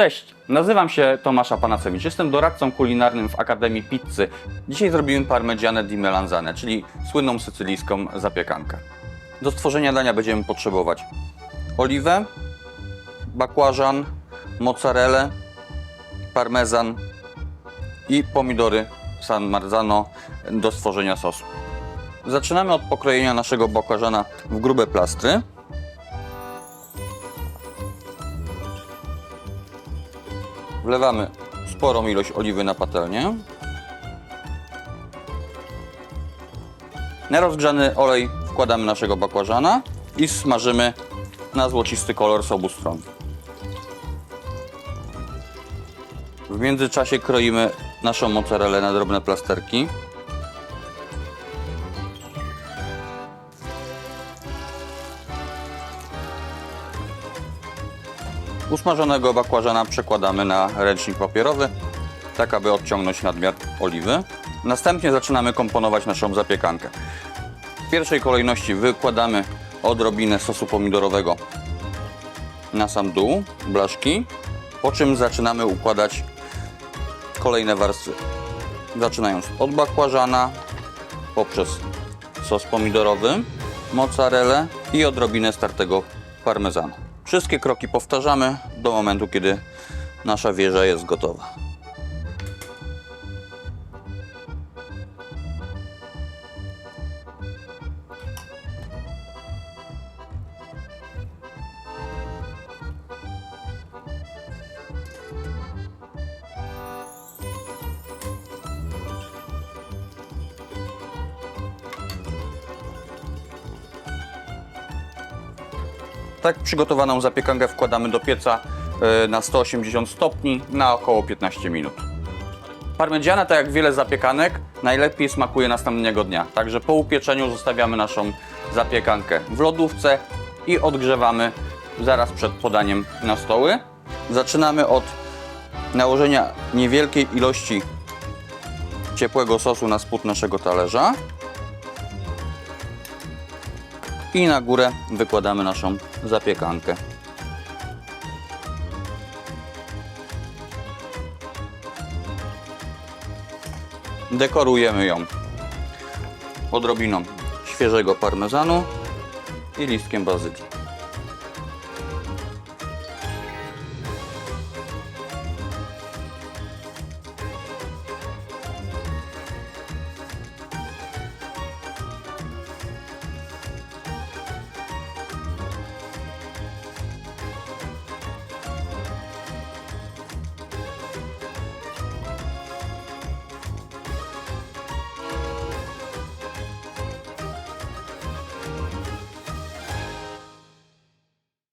Cześć, nazywam się Tomasz Apanacewicz. Jestem doradcą kulinarnym w Akademii Pizzy. Dzisiaj zrobiłem parmigianę di melanzane, czyli słynną sycylijską zapiekankę. Do stworzenia dania będziemy potrzebować oliwę, bakłażan, mozzarellę, parmezan i pomidory San Marzano do stworzenia sosu. Zaczynamy od pokrojenia naszego bakłażana w grube plastry. Wlewamy sporą ilość oliwy na patelnię. Na rozgrzany olej wkładamy naszego bakłażana i smażymy na złocisty kolor z obu stron. W międzyczasie kroimy naszą mozzarellę na drobne plasterki. Usmażonego bakłażana przekładamy na ręcznik papierowy, tak aby odciągnąć nadmiar oliwy. Następnie zaczynamy komponować naszą zapiekankę. W pierwszej kolejności wykładamy odrobinę sosu pomidorowego na sam dół, blaszki, po czym zaczynamy układać kolejne warstwy. Zaczynając od bakłażana, poprzez sos pomidorowy, mozzarellę i odrobinę startego parmezanu. Wszystkie kroki powtarzamy do momentu, kiedy nasza wieża jest gotowa. Tak przygotowaną zapiekankę wkładamy do pieca e, na 180 stopni na około 15 minut. Parmigiana, tak jak wiele zapiekanek, najlepiej smakuje następnego dnia. Także po upieczeniu zostawiamy naszą zapiekankę w lodówce i odgrzewamy zaraz przed podaniem na stoły. Zaczynamy od nałożenia niewielkiej ilości ciepłego sosu na spód naszego talerza. I na górę wykładamy naszą zapiekankę. Dekorujemy ją odrobiną świeżego parmezanu i listkiem bazylii.